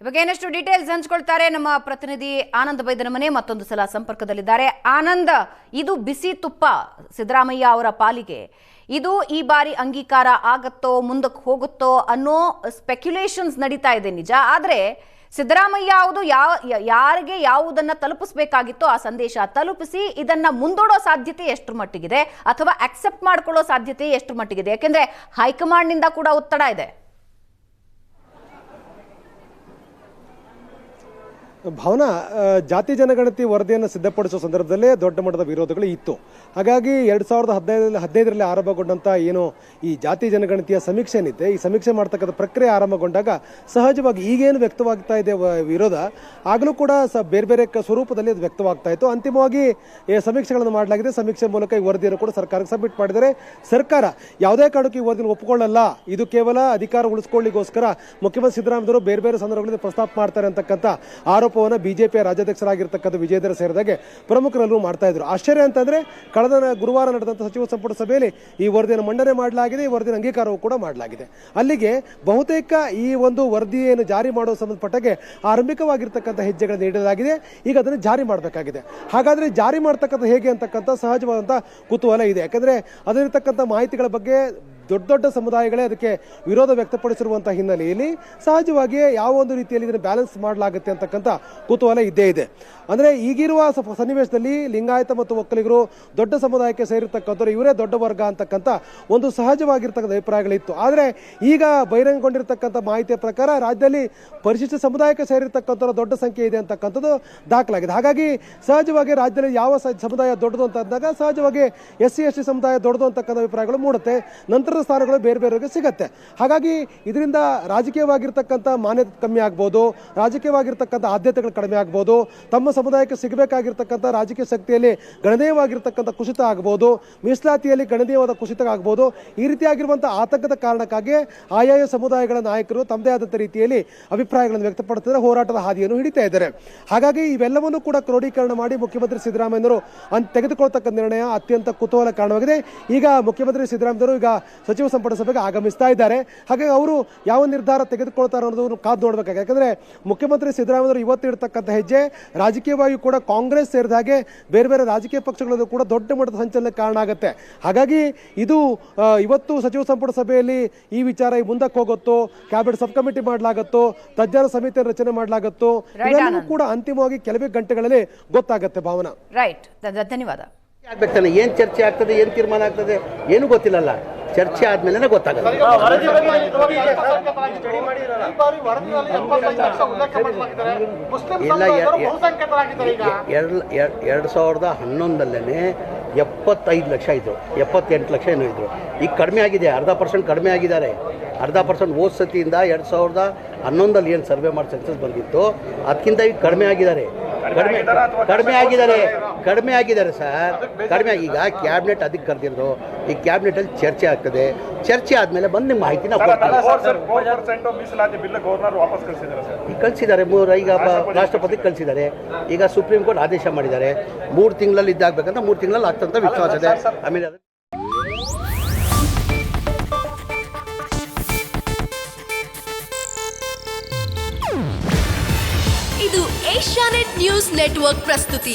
ಇವಾಗ ಏನಷ್ಟು ಡೀಟೇಲ್ಸ್ ಹಂಚ್ಕೊಳ್ತಾರೆ ನಮ್ಮ ಪ್ರತಿನಿಧಿ ಆನಂದ್ ಬೈದನ ಮನೆ ಮತ್ತೊಂದು ಸಲ ಸಂಪರ್ಕದಲ್ಲಿದ್ದಾರೆ. ಆನಂದ್, ಇದು ಬಿಸಿ ತುಪ್ಪ ಸಿದ್ದರಾಮಯ್ಯ ಅವರ ಪಾಲಿಗೆ. ಇದು ಈ ಬಾರಿ ಅಂಗೀಕಾರ ಆಗತ್ತೋ, ಮುಂದಕ್ಕೆ ಹೋಗುತ್ತೋ ಅನ್ನೋ ಸ್ಪೆಕ್ಯುಲೇಷನ್ಸ್ ನಡೀತಾ ಇದೆ ನಿಜ. ಆದರೆ ಸಿದ್ದರಾಮಯ್ಯ ಅವರು ಯಾವ, ಯಾರಿಗೆ ಯಾವುದನ್ನು ತಲುಪಿಸಬೇಕಾಗಿತ್ತೋ ಆ ಸಂದೇಶ ತಲುಪಿಸಿ ಇದನ್ನ ಮುಂದೂಡೋ ಸಾಧ್ಯತೆ ಎಷ್ಟು ಮಟ್ಟಿಗಿದೆ ಅಥವಾ ಅಕ್ಸೆಪ್ಟ್ ಮಾಡ್ಕೊಳ್ಳೋ ಸಾಧ್ಯತೆ ಎಷ್ಟು ಮಟ್ಟಿಗಿದೆ? ಯಾಕೆಂದರೆ ಹೈಕಮಾಂಡ್ನಿಂದ ಕೂಡ ಒತ್ತಡ ಇದೆ. ಭಾವನಾ ಜಾತಿ ಜನಗಣತಿ ವರದಿಯನ್ನು ಸಿದ್ಧಪಡಿಸುವ ಸಂದರ್ಭದಲ್ಲೇ ದೊಡ್ಡ ಮಟ್ಟದ ವಿರೋಧಗಳು ಇತ್ತು. ಹಾಗಾಗಿ ಎರಡು ಸಾವಿರದ ಹದಿನೈದರಲ್ಲಿ ಹದಿನೈದರಲ್ಲಿ ಆರಂಭಗೊಂಡಂಥ ಏನು ಈ ಜಾತಿ ಜನಗಣತಿಯ ಸಮೀಕ್ಷೆ ಏನಿದೆ, ಈ ಸಮೀಕ್ಷೆ ಮಾಡ್ತಕ್ಕಂಥ ಪ್ರಕ್ರಿಯೆ ಆರಂಭಗೊಂಡಾಗ ಸಹಜವಾಗಿ ಈಗೇನು ವ್ಯಕ್ತವಾಗ್ತಾ ಇದೆ ವಿರೋಧ, ಆಗಲೂ ಕೂಡ ಸ, ಬೇರೆ ಬೇರೆ ಸ್ವರೂಪದಲ್ಲಿ ಅದು ವ್ಯಕ್ತವಾಗ್ತಾ ಇತ್ತು. ಅಂತಿಮವಾಗಿ ಈ ಸಮೀಕ್ಷೆಗಳನ್ನು ಮಾಡಲಾಗಿದೆ. ಸಮೀಕ್ಷೆ ಮೂಲಕ ಈ ವರದಿಯನ್ನು ಕೂಡ ಸರ್ಕಾರಕ್ಕೆ ಸಬ್ಮಿಟ್ ಮಾಡಿದರೆ ಸರ್ಕಾರ ಯಾವುದೇ ಕಾರಣಕ್ಕೂ ಈ ವರದಿಯನ್ನು ಒಪ್ಪಿಕೊಳ್ಳಲ್ಲ ಇದು ಕೇವಲ ಅಧಿಕಾರ ಉಳಿಸ್ಕೊಳ್ಳಿಗೋಸ್ಕರ ಮುಖ್ಯಮಂತ್ರಿ ಸಿದ್ದರಾಮಯ್ಯವರು ಬೇರೆ ಬೇರೆ ಸಂದರ್ಭಗಳಲ್ಲಿ ಪ್ರಸ್ತಾಪ ಮಾಡ್ತಾರೆ ಅಂತಕ್ಕಂಥ ಆರೋಪವನ್ನು ಬಿಜೆಪಿಯ ರಾಜ್ಯಾಧ್ಯಕ್ಷರಾಗಿರ್ತಕ್ಕಂಥ ವಿಜಯೇಂದ್ರ ಸೇರಿದಾಗೆ ಪ್ರಮುಖರಲ್ಲೂ ಮಾಡ್ತಾ ಇದ್ರು. ಆಶ್ಚರ್ಯ ಅಂತಂದ್ರೆ, ಕಳೆದ ಗುರುವಾರ ನಡೆದಂಥ ಸಚಿವ ಸಂಪುಟ ಸಭೆಯಲ್ಲಿ ಈ ವರದಿಯನ್ನು ಮಂಡನೆ ಮಾಡಲಾಗಿದೆ, ಈ ವರದಿಯ ಅಂಗೀಕಾರವೂ ಕೂಡ ಮಾಡಲಾಗಿದೆ. ಅಲ್ಲಿಗೆ ಬಹುತೇಕ ಈ ಒಂದು ವರದಿಯನ್ನು ಜಾರಿ ಮಾಡುವ ಸಂಬಂಧಪಟ್ಟಾಗೆ ಆರಂಭಿಕವಾಗಿರ್ತಕ್ಕಂಥ ಹೆಜ್ಜೆಗಳನ್ನು ನೀಡಲಾಗಿದೆ. ಈಗ ಅದನ್ನು ಜಾರಿ ಮಾಡಬೇಕಾಗಿದೆ. ಹಾಗಾದ್ರೆ ಜಾರಿ ಮಾಡ್ತಕ್ಕಂಥ ಹೇಗೆ ಅಂತಕ್ಕಂಥ ಸಹಜವಾದಂಥ ಕುತೂಹಲ ಇದೆ. ಯಾಕಂದ್ರೆ ಅದರಿರ್ತಕ್ಕಂಥ ಮಾಹಿತಿಗಳ ಬಗ್ಗೆ ದೊಡ್ಡ ದೊಡ್ಡ ಸಮುದಾಯಗಳೇ ಅದಕ್ಕೆ ವಿರೋಧ ವ್ಯಕ್ತಪಡಿಸಿರುವಂತಹ ಹಿನ್ನೆಲೆಯಲ್ಲಿ ಸಹಜವಾಗಿಯೇ ಯಾವ ಒಂದು ರೀತಿಯಲ್ಲಿ ಇದನ್ನು ಬ್ಯಾಲೆನ್ಸ್ ಮಾಡಲಾಗುತ್ತೆ ಅಂತಕ್ಕಂಥ ಕುತೂಹಲ ಇದ್ದೇ ಇದೆ. ಅಂದರೆ ಈಗಿರುವ ಸನ್ನಿವೇಶದಲ್ಲಿ ಲಿಂಗಾಯತ ಮತ್ತು ಒಕ್ಕಲಿಗರು ದೊಡ್ಡ ಸಮುದಾಯಕ್ಕೆ ಸೇರಿರ್ತಕ್ಕಂಥವ್ರು ಇವರೇ ದೊಡ್ಡ ವರ್ಗ ಅಂತಕ್ಕಂಥ ಒಂದು ಸಹಜವಾಗಿರ್ತಕ್ಕಂಥ ಅಭಿಪ್ರಾಯಗಳಿತ್ತು. ಆದರೆ ಈಗ ಬಹಿರಂಗಗೊಂಡಿರ್ತಕ್ಕಂಥ ಮಾಹಿತಿಯ ಪ್ರಕಾರ ರಾಜ್ಯದಲ್ಲಿ ಪರಿಶಿಷ್ಟ ಸಮುದಾಯಕ್ಕೆ ಸೇರಿರ್ತಕ್ಕಂಥವ್ರ ದೊಡ್ಡ ಸಂಖ್ಯೆ ಇದೆ ಅಂತಕ್ಕಂಥದ್ದು ದಾಖಲಾಗಿದೆ. ಹಾಗಾಗಿ ಸಹಜವಾಗಿ ರಾಜ್ಯದಲ್ಲಿ ಯಾವ ಸಮುದಾಯ ದೊಡ್ಡದು ಅಂತ ಅಂದಾಗ ಸಹಜವಾಗಿ ಎಸ್ ಸಿ ಎಸ್ ಟಿ ಸಮುದಾಯ ದೊಡ್ಡದು ಅಂತಕ್ಕಂಥ ಅಭಿಪ್ರಾಯಗಳು ಮೂಡುತ್ತೆ. ನಂತರದ ಸ್ಥಾನಗಳು ಬೇರೆ ಬೇರೆಯವರಿಗೆ ಸಿಗತ್ತೆ. ಹಾಗಾಗಿ ಇದರಿಂದ ರಾಜಕೀಯವಾಗಿರ್ತಕ್ಕಂಥ ಮಾನ್ಯತೆ ಕಮ್ಮಿ ಆಗ್ಬೋದು, ರಾಜಕೀಯವಾಗಿರ್ತಕ್ಕಂಥ ಆದ್ಯತೆಗಳು ಕಡಿಮೆ ಆಗ್ಬೋದು, ತಮ್ಮ ಸಮುದಾಯಕ್ಕೆ ಸಿಗಬೇಕಾಗಿರ್ತಕ್ಕಂಥ ರಾಜಕೀಯ ಶಕ್ತಿಯಲ್ಲಿ ಗಣನೀಯವಾಗಿರ್ತಕ್ಕಂಥ ಕುಸಿತ ಆಗ್ಬೋದು, ಮೀಸಲಾತಿಯಲ್ಲಿ ಗಣನೀಯವಾದ ಕುಸಿತ ಆಗ್ಬೋದು. ಈ ರೀತಿಯಾಗಿರುವಂಥ ಆತಂಕದ ಕಾರಣಕ್ಕಾಗಿ ಆಯಾಯ ಸಮುದಾಯಗಳ ನಾಯಕರು ತಮ್ಮದೇ ಆದಂಥ ರೀತಿಯಲ್ಲಿ ಅಭಿಪ್ರಾಯಗಳನ್ನು ವ್ಯಕ್ತಪಡಿಸಿದರೆ ಹೋರಾಟದ ಹಾದಿಯನ್ನು ಹಿಡಿತಾ ಇದ್ದಾರೆ. ಹಾಗಾಗಿ ಇವೆಲ್ಲವನ್ನು ಕೂಡ ಕ್ರೋಢೀಕರಣ ಮಾಡಿ ಮುಖ್ಯಮಂತ್ರಿ ಸಿದ್ದರಾಮಯ್ಯವರು ತೆಗೆದುಕೊಳ್ತಕ್ಕ ನಿರ್ಣಯ ಅತ್ಯಂತ ಕುತೂಹಲ ಕಾರಣವಾಗಿದೆ ಈಗ ಮುಖ್ಯಮಂತ್ರಿ ಸಿದ್ದರಾಮಯ್ಯವರು ಈಗ ಸಚಿವ ಸಂಪುಟ ಸಭೆಗೆ ಆಗಮಿಸ್ತಾ ಇದ್ದಾರೆ. ಹಾಗಾಗಿ ಅವರು ಯಾವ ನಿರ್ಧಾರ ತೆಗೆದುಕೊಳ್ತಾರೆ ಅನ್ನೋದನ್ನು ಕಾದು ನೋಡಬೇಕಾಗಿದೆ. ಯಾಕಂದ್ರೆ ಮುಖ್ಯಮಂತ್ರಿ ಸಿದ್ದರಾಮಯ್ಯವರು ಇವತ್ತು ಇಡ್ತಕ್ಕಂಥ ಹೆಜ್ಜೆ ರಾಜಕೀಯವಾಗಿ ಕೂಡ ಕಾಂಗ್ರೆಸ್ ಸೇರಿದ ಹಾಗೆ ಬೇರೆ ಬೇರೆ ರಾಜಕೀಯ ಪಕ್ಷಗಳಲ್ಲೂ ಕೂಡ ದೊಡ್ಡ ಮಟ್ಟದ ಸಂಚಲನಕ್ಕೆ ಕಾರಣ ಆಗುತ್ತೆ. ಹಾಗಾಗಿ ಇದು ಇವತ್ತು ಸಚಿವ ಸಂಪುಟ ಸಭೆಯಲ್ಲಿ ಈ ವಿಚಾರ ಈ ಮುಂದಕ್ಕೆ ಹೋಗುತ್ತೋ ಕ್ಯಾಬಿನೆಟ್ ಸಬ್ ಕಮಿಟಿ ಮಾಡಲಾಗುತ್ತೋ ತಜ್ಞರ ಸಮಿತಿ ರಚನೆ ಮಾಡಲಾಗುತ್ತೋ ಇವೆಲ್ಲವೂ ಕೂಡ ಅಂತಿಮವಾಗಿ ಕೆಲವೇ ಗಂಟೆಗಳಲ್ಲಿ ಗೊತ್ತಾಗುತ್ತೆ ಭಾವನಾ. ರೈಟ್. ಧನ್ಯವಾದ. ಆಗ್ಬೇಕು ತಾನೆ. ಏನು ಚರ್ಚೆ ಆಗ್ತದೆ ಏನು ತೀರ್ಮಾನ ಆಗ್ತದೆ ಏನು ಗೊತ್ತಿಲ್ಲಲ್ಲ. ಚರ್ಚೆ ಆದ್ಮೇಲೆ ಗೊತ್ತಾಗಲ್ಲ. ಇಲ್ಲ ಎರಡು ಎರಡು ಸಾವಿರದ ಹನ್ನೊಂದಲ್ಲೇ ಎಪ್ಪತ್ತೈದು ಲಕ್ಷ ಇದ್ರು ಎಪ್ಪತ್ತೆಂಟು ಲಕ್ಷ ಏನೋ ಇದ್ರು. ಈಗ ಕಡಿಮೆ ಆಗಿದೆ ಅರ್ಧ ಪರ್ಸೆಂಟ್ ಕಡಿಮೆ ಆಗಿದ್ದಾರೆ. ಅರ್ಧ ಪರ್ಸೆಂಟ್ ಓದ್ ಸತಿಯಿಂದ ಎರಡು ಸಾವಿರದ ಹನ್ನೊಂದಲ್ಲಿ ಏನು ಸರ್ವೆ ಮಾಡಿ ಸಕ್ಸಸ್ ಬಂದಿತ್ತು ಅದಕ್ಕಿಂತ ಈಗ ಕಡಿಮೆ ಆಗಿದ್ದಾರೆ. ಕಡಿಮೆ ಕಡಿಮೆ ಆಗಿದ್ದಾರೆ ಕಡಿಮೆ ಆಗಿದ್ದಾರೆ. ಸರ್. ಕಡಿಮೆ ಆಗಿ- ಈಗ ಕ್ಯಾಬಿನೆಟ್ ಅದಕ್ಕೆ ಕರೆದಿರೋದು ಈ ಕ್ಯಾಬಿನೆಟಲ್ಲಿ ಚರ್ಚೆ ಆಗ್ತದೆ. ಚರ್ಚೆ ಆದಮೇಲೆ ಬಂದು ನಿಮ್ಮ ಮಾಹಿತಿ ನಾವು ಕಳಿಸಿದ್ದಾರೆ ಸರ್. ಈಗ ಕಳಿಸಿದ್ದಾರೆ ಮೂರು ಈಗ ರಾಷ್ಟ್ರಪತಿ ಕಳಿಸಿದ್ದಾರೆ. ಈಗ ಸುಪ್ರೀಂ ಕೋರ್ಟ್ ಆದೇಶ ಮಾಡಿದ್ದಾರೆ. ಮೂರು ತಿಂಗಳಲ್ಲಿ ಇದಾಗಬೇಕಂತ ಮೂರು ತಿಂಗಳಲ್ಲಿ ಆಗ್ತಂತ ವಿಶ್ವಾಸ ಇದೆ. ಆಮೇಲೆ ಇದು ಏಷ್ಯಾನೆಟ್ ನ್ಯೂಸ್ ನೆಟ್ವರ್ಕ್ ಪ್ರಸ್ತುತಿ.